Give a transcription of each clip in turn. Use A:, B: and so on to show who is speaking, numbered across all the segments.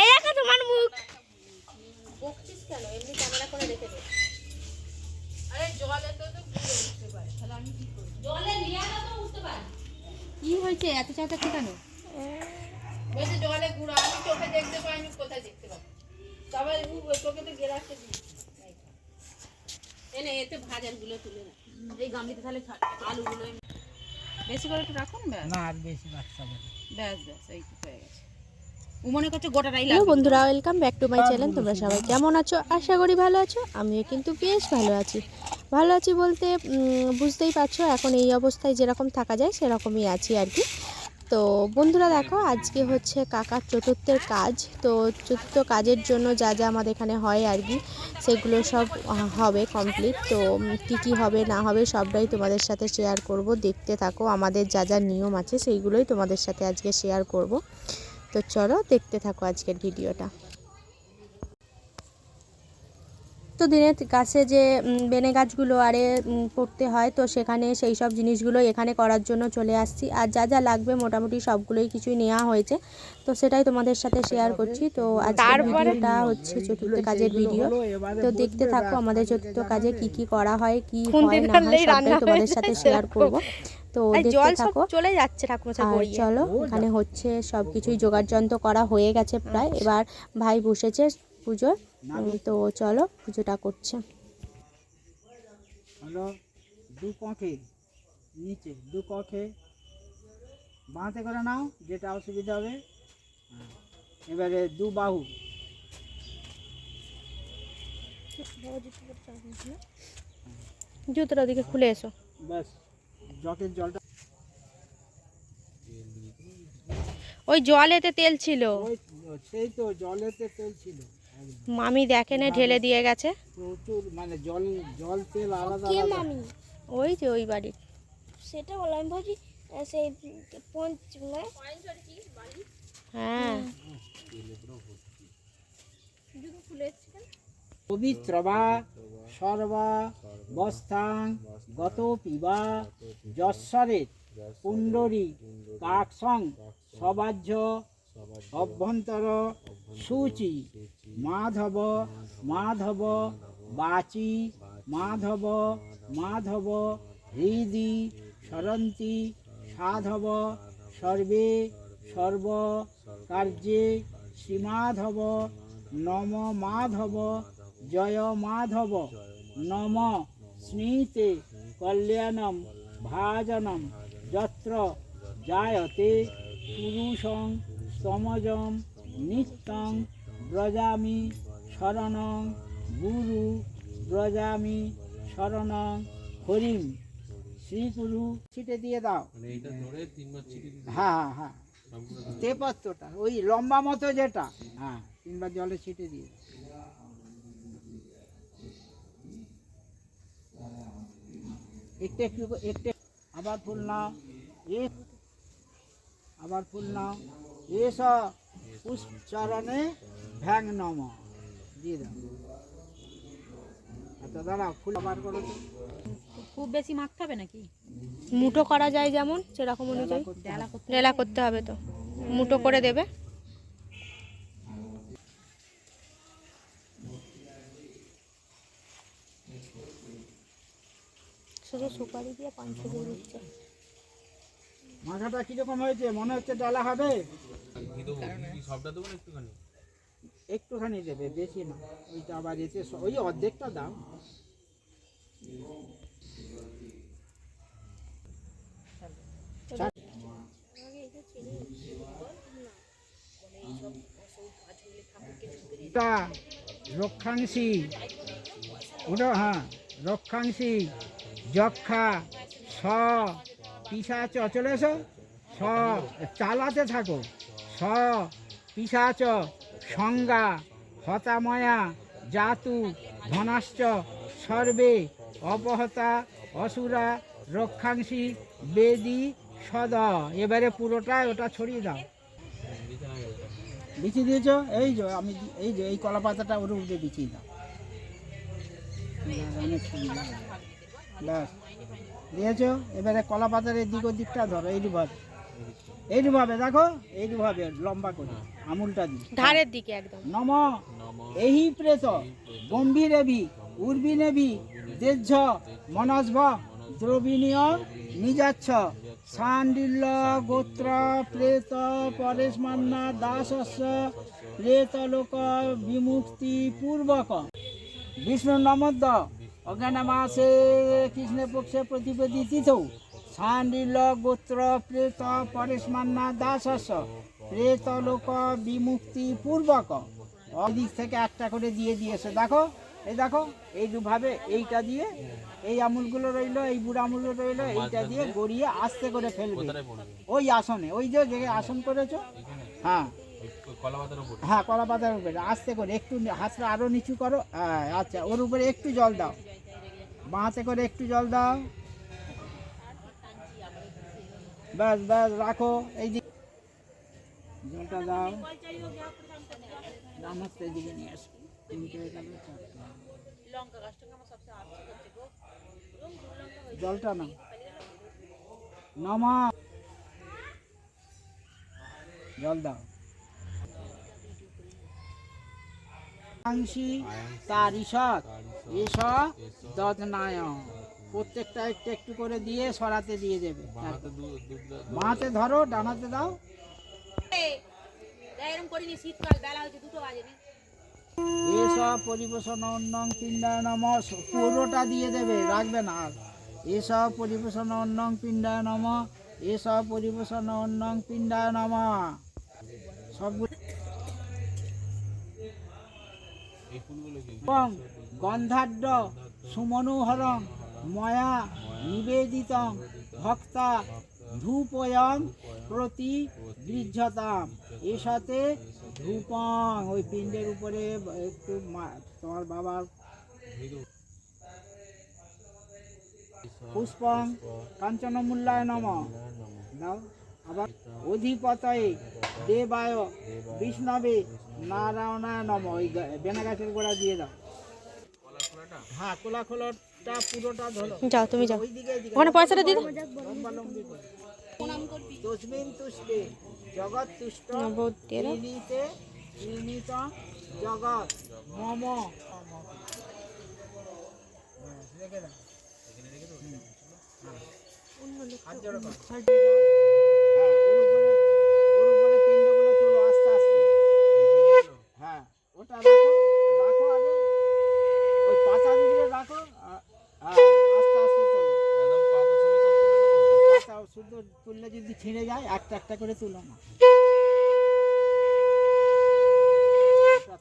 A: এই দেখো তোমার মুখ।
B: বকছিস কেন? এমনি ক্যামেরা করে রেখে দে।
C: কি হয়েছে? এত চাচাচ্ছি কেন?
B: বলছে জলে গুঁড়ো আমি চোখে দেখতে পাইনি কোথায় দেখতে পাবো? তবে তো দিই এনে এতে ভাজারগুলো তুলে না। এই গামলিতে তাহলে আলুগুলো
C: বেশি করে একটু রাখুন ব্যাস।
D: না আর বেশি বাচ্চা
C: ব্যাস ব্যাস এই হয়ে গেছে। মনে করছে গোটাটাই
A: হ্যালো
C: লাগবে
A: বন্ধুরা welcome back to my channel তোমরা সবাই কেমন আছো? আশা করি ভালো আছো আমিও কিন্তু বেশ ভালো আছি। ভালো আছি বলতে বুঝতেই পারছ এখন এই অবস্থায় যেরকম থাকা যায় সেরকমই আছি আর কি। তো বন্ধুরা দেখো আজকে হচ্ছে কাকার চতুর্থের কাজ। তো চতুর্থ কাজের জন্য যা যা আমাদের এখানে হয় আর কি সেগুলো সব হবে কমপ্লিট তো কী কী হবে না হবে সবটাই তোমাদের সাথে শেয়ার করব। দেখতে থাকো আমাদের যা যা নিয়ম আছে সেইগুলোই তোমাদের সাথে আজকে শেয়ার করব। তো চলো দেখতে থাকো আজকের ভিডিওটা। তো দিনের গাছে যে বেনে গাছগুলো আরে করতে হয় তো সেখানে সেই সব জিনিসগুলো এখানে করার জন্য চলে আসছি। আর যা যা লাগবে মোটামুটি সবগুলোই কিছুই নেওয়া হয়েছে। তো সেটাই তোমাদের সাথে শেয়ার করছি। তো আজকের ভিডিওটা হচ্ছে চতুর্থ কাজের ভিডিও তো দেখতে থাকো আমাদের চতুর্থ কাজে কি কি করা হয় কি হয় না হয় সবটাই তোমাদের সাথে শেয়ার করব। তো দেখতে থাকো।
E: চলে যাচ্ছে ঠাকুর
A: আর চলো এখানে হচ্ছে সব কিছুই জোগাড় যন্ত্র করা হয়ে গেছে প্রায়। এবার ভাই বসেছে পুজোর। উম, তো চলো পুজোটা করছে।
D: হলো দু কঁখে নিচে দু কঁখে বাঁধে করে নাও যেটা অসুবিধা হবে। হ্যাঁ। এবারে দু বাহু।
A: জুতোটা ওদিকে খুলে এসো।
D: ব্যাস। জটের জলটা
A: ওই জলেতে তেল ছিল।
D: ওই সেই তো জলেতে তেল ছিল।
A: মামি দেখে না ঢেলে দিয়ে গেছে।
D: প্রচুর মানে জল জল তেল আলাদা
E: কে মামি?
A: ওই যে ওই বাড়ির।
E: সেটা বলো আমি বলছি সেই পঞ্চ
A: হ্যাঁ।
D: পবিত্র বা সর্বা বস্থাং গত পিবা যশ্বরে পুণ্ডরী কাকসং সবাহ্য অভ্যন্তর সূচি মাধব মাধব বাচি মাধব মাধব হৃদি সরন্তি সাধব সর্বে সর্ব কার্যে শ্রীমাধব নম মাধব জয় মাধব নম স্মৃতে কল্যাণম ভাজনম যত্র জায়তে পুরুষং স্তমজম নিত্যং ব্রজামি শরণং গুরু ব্রজামি শরণং হরিম শ্রীগুরু ছিটে দিয়ে দাও। হ্যাঁ হ্যাঁ হ্যাঁ। তেপাত্রটা ওই লম্বা মতো যেটা। হ্যাঁ তিনবার জলে ছিটে দিয়ে দাও। একটু একটু একটু আবার ফুল নাও। এক আবার ফুল নাও। এস পুষ্চরণে ভ্যাং নম। দিয়ে দাও। আচ্ছা দাঁড়াও ফুল আবার করো।
C: খুব বেশি মাখতে হবে নাকি?
A: মুঠো করা যায় যেমন সেরকম অনুযায়ী।
C: ডালা করতে
A: করতে হবে তো। মুটো করে দেবে। শুধু সুপারি দিয়ে পাঁচ দিয়ে দিচ্ছে।
D: মাথাটা কীরকম হয়েছে? মনে হচ্ছে ডালা হবে? একটুখানি দেবে বেশি না। ওইটা আবার এতে ওই অর্ধেকটা টা রক্ষাংশী। ওটা হ্যাঁ রক্ষাংশী। যক্ষা, স, পিসাচ, চলে এসো। স, চালাতে থাকো। স, পিসাচ, সংজ্ঞা, হতাময়া, জাতু, ধনাশ্চ, সর্বে, অপহতা, অসুরা, রক্ষাংশী, বেদি, সদ। এবারে পুরোটা ওটা ছড়িয়ে দাও। বিছিয়ে দিয়েছ? এই যে, আমি এই যে, এই কলা পাতাটা ওর উপরে বিছিয়ে দাও। ব্যাস। দিয়েছ এবারে কলা পাতার এদিক ওদিকটা ধরো এই ভাবে এইভাবে দেখো এইভাবে লম্বা করে আমুলটা দিই
A: ধারের দিকে একদম।
D: নম এহি প্রেত গম্ভীরেবি উর্বিনেবি দেজ্জ মনস্ভ দ্রবিণীয় নিজাচ্ছ। সান্ডিল্য গোত্র প্রেত পরেশ পরেশমান্না দাসস্য প্রেতলোক বিমুক্তি পূর্বক। বিষ্ণু নমদ্দ অজ্ঞানমাসে কৃষ্ণ পক্ষে প্রতিপদি তিথৌ। সান্ডিল্য গোত্র প্রেত পরেশমান্না দাসস্য প্রেতলোক বিমুক্তি পূর্বক। অদিক থেকে একটা করে দিয়ে দিয়েছে। দেখো এই দেখো এই দুভাবে এইটা দিয়ে এই আমুলগুলো রইল এই বুড়ো আমুলগুলো রইল এইটা দিয়ে গড়িয়ে আস্তে করে ফেলবে। ওই আসনে ওই যে জায়গায় আসন করেছ হ্যাঁ। হ্যাঁ কলা পাতার উপরে। আস্তে করে একটু হাতটা আরও নিচু করো। হ্যাঁ আচ্ছা ওর উপরে একটু জল দাও। বাঁতে করে একটু জল দাও। ব্যাস ব্যাস, রাখো। এই দিকে জলটা দাও। নামাজটা এদিকে নিয়ে আসো। জলটা নাও। নামা জল দাও। আংশি তার ঈশত এস দদনায় প্রত্যেকটা একটু একটু করে দিয়ে সরাতে দিয়ে দেবে। বাঁতে ধরো ডানাতে দাও।
C: এরকম করিনি শীতকাল বেলা হচ্ছে দুটো বাজে
D: এসব পরিবেশন অন্নং পিণ্ডায় নম। পুরোটা দিয়ে দেবে রাখবে না আর। এসব পরিবেশন অন্নং পিণ্ডায় নম। এসব পরিবেশন অন্নং পিণ্ডায় নম। সবগুলো এবং গন্ধাঢ্য সুমনোহরং ময়া নিবেদিতং ভক্তা ধূপয়ং প্রতি বৃদ্ধতাম। এর সাথে ধূপং ওই পিণ্ডের উপরে একটু তোমার বাবার পুষ্পং কাঞ্চন মূল্যায় নম। দাও আবার অধিপতয়ে দেবায় বিষ্ণবে নারায়ণায় নম। ওই বেনা গাছের গোড়া দিয়ে দাও। হ্যাঁ কোলা খোলাটা পুরোটা ধরো।
A: যাও তুমি যাও। ওখানে পয়সাটা দিয়ে দাও।
D: লম্বালম্বি করে। তসমিন তুষ্টে জগৎ তুষ্ট জগৎ। মম রেখে দাও। হুম, হ্যাঁ। হাত জোড়ো করো। হ্যাঁ, ওর উপরে ওর উপরে পিণ্ডগুলো তুলো আস্তে আস্তে হ্যাঁ ওটা রাখো রাখো আগে। ওই পাতা দিকে রাখো। হ্যাঁ আস্তে আস্তে তোলো। পাতা শুদ্ধ তুললে যদি ছিঁড়ে যায় একটা একটা করে তুলো না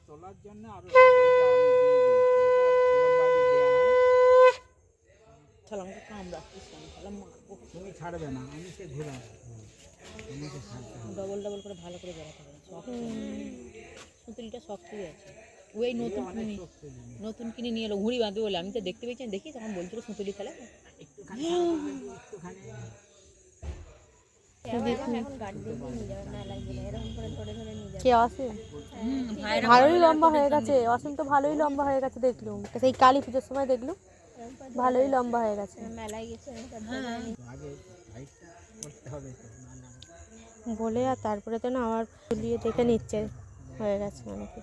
D: তোলার জন্য আরও দিয়ে দেয়া। তুমি ছাড়বে না আমি সে ঘুরে
C: ডবল ডবল করে ভালো করে বেড়াতে হবে সুতুলিটা শক্তই আছে। ওই নতুন কিনে নতুন কিনে নিয়ে এলো ঘুড়ি বাঁধবে বলে। আমি তো দেখতে পেয়েছি দেখি তখন বলছিল সুতুলি খেলা।
A: কে অসীম? ভালোই লম্বা হয়ে গেছে। অসীম তো ভালোই লম্বা হয়ে গেছে দেখলুম। সেই কালী পুজোর সময় দেখলুম। ভালোই লম্বা হয়ে গেছে।
E: মেলায়
D: না
A: বলে আর তারপরে তো না আমার তুলিয়ে দেখে নিচ্ছে। হয়ে গেছে অনেকে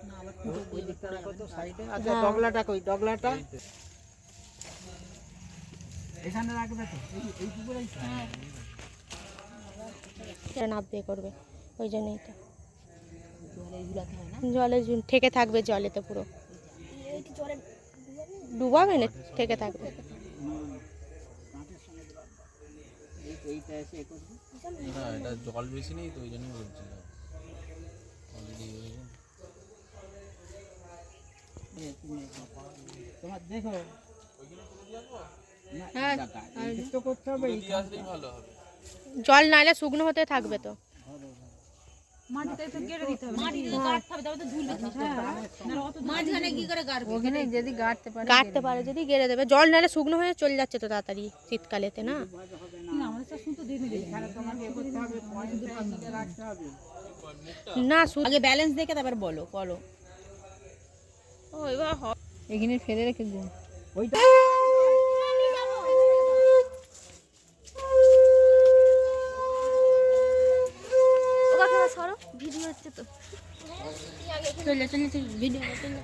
D: আচ্ছা ডগলাটা কই? ডগলাটা? এখানে রাখবে তো? এই এইটুকু রাখবে
A: নাপ দিয়ে করবে ওই জন্যই তো।
C: হয়
A: জলে থেকে থাকবে জলে তো পুরো। ডুবাবে না? থেকে থাকবে।
F: জল বেশি নেই তো ওই জন্যই বলছিলাম অলরেডি
D: এ, তুমি তোমার দেখো
A: জল নাইলে শুকনো হতে থাকবে তো।
C: গেড়ে দিতে হবে। মাটিতে তো গাড়তে হবে তবে তো ঝুলবে মাঝখানে কি করে গাড়বে? ওখানে যদি গাড়তে পারে
A: যদি গেড়ে দেবে। জল নাইলে শুকনো হয়ে চলে যাচ্ছে তো তাড়াতাড়ি শীতকালেতে না? না
C: আগে ব্যালেন্স দেখে তারপর বলো করো।
A: হ-
C: এখানে ফেলে রেখে দিন।
D: ওইটা সরো ভিডিও হচ্ছে তো।
C: চলে চলে ভিডিও চলে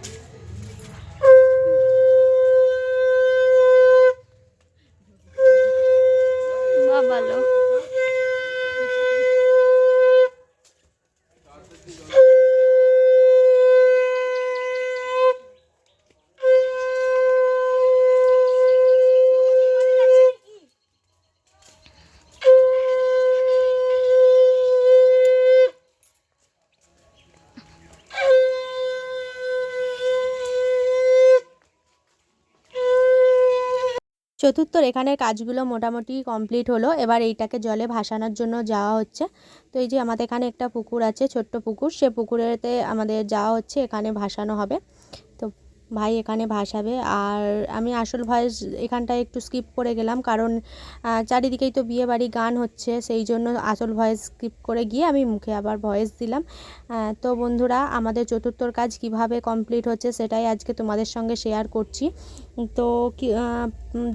A: চতুর্থর এখানের কাজগুলো মোটামুটি কমপ্লিট হলো। এবার এইটাকে জলে ভাসানোর জন্য যাওয়া হচ্ছে। তো এই যে আমাদের এখানে একটা পুকুর আছে, ছোট্ট পুকুর, সে পুকুরেতে আমাদের যাওয়া হচ্ছে, এখানে ভাসানো হবে। তো ভাই এখানে ভাসাবে। আর আমি আসল ভয়েস এখানটায় একটু স্কিপ করে গেলাম কারণ চারিদিকেই তো বিয়ে বাড়ি গান হচ্ছে, সেই জন্য আসল ভয়েস স্কিপ করে গিয়ে আমি মুখে আবার ভয়েস দিলাম। তো বন্ধুরা, আমাদের চতুর্থর কাজ কীভাবে কমপ্লিট হচ্ছে সেটাই আজকে তোমাদের সঙ্গে শেয়ার করছি। তো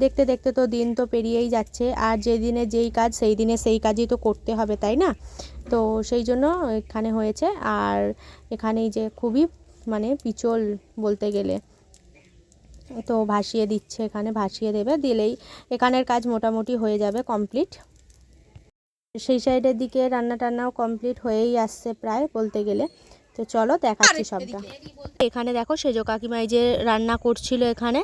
A: দেখতে দেখতে তো দিন তো পেরিয়েই যাচ্ছে, আর যেদিনে যেই কাজ সেই দিনে সেই কাজই তো করতে হবে, তাই না? তো সেই জন্য এখানে হয়েছে। আর এখানেই যে খুবই মানে পিচল বলতে গেলে। তো ভাসিয়ে দিচ্ছে এখানে, ভাসিয়ে দেবে, দিলেই এখানের কাজ মোটামুটি হয়ে যাবে কমপ্লিট সেই সাইডের দিকে রান্না টান্নাও কমপ্লিট হয়েই আসছে প্রায় বলতে গেলে। তো চলো দেখাচ্ছি সবটা। এখানে দেখো সেজো কাকিমা এই যে রান্না করছিল এখানে।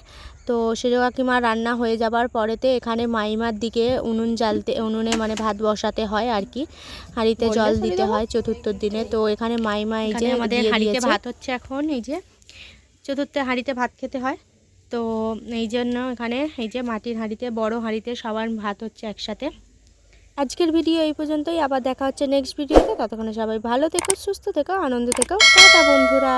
A: তো সেজো কাকিমা রান্না হয়ে যাবার পরেতে এখানে মাইমার দিকে উনুন জ্বালতে উনুনে মানে ভাত বসাতে হয় আর কি হাঁড়িতে জল দিতে হয় চতুর্থর দিনে। তো এখানে মাইমা এই যে আমাদের হাঁড়িতে ভাত হচ্ছে এখন এই যে চতুর্থে হাঁড়িতে ভাত খেতে হয়। তো এই জন্য এখানে এই যে মাটির হাঁড়িতে বড় হাঁড়িতে সবার ভাত হচ্ছে একসাথে। আজকের ভিডিও এই পর্যন্তই। আবার দেখা হচ্ছে নেক্সট ভিডিওতে। ততক্ষণে সবাই ভালো থেকো, সুস্থ থেকো, আনন্দ থেকো। টাটা বন্ধুরা।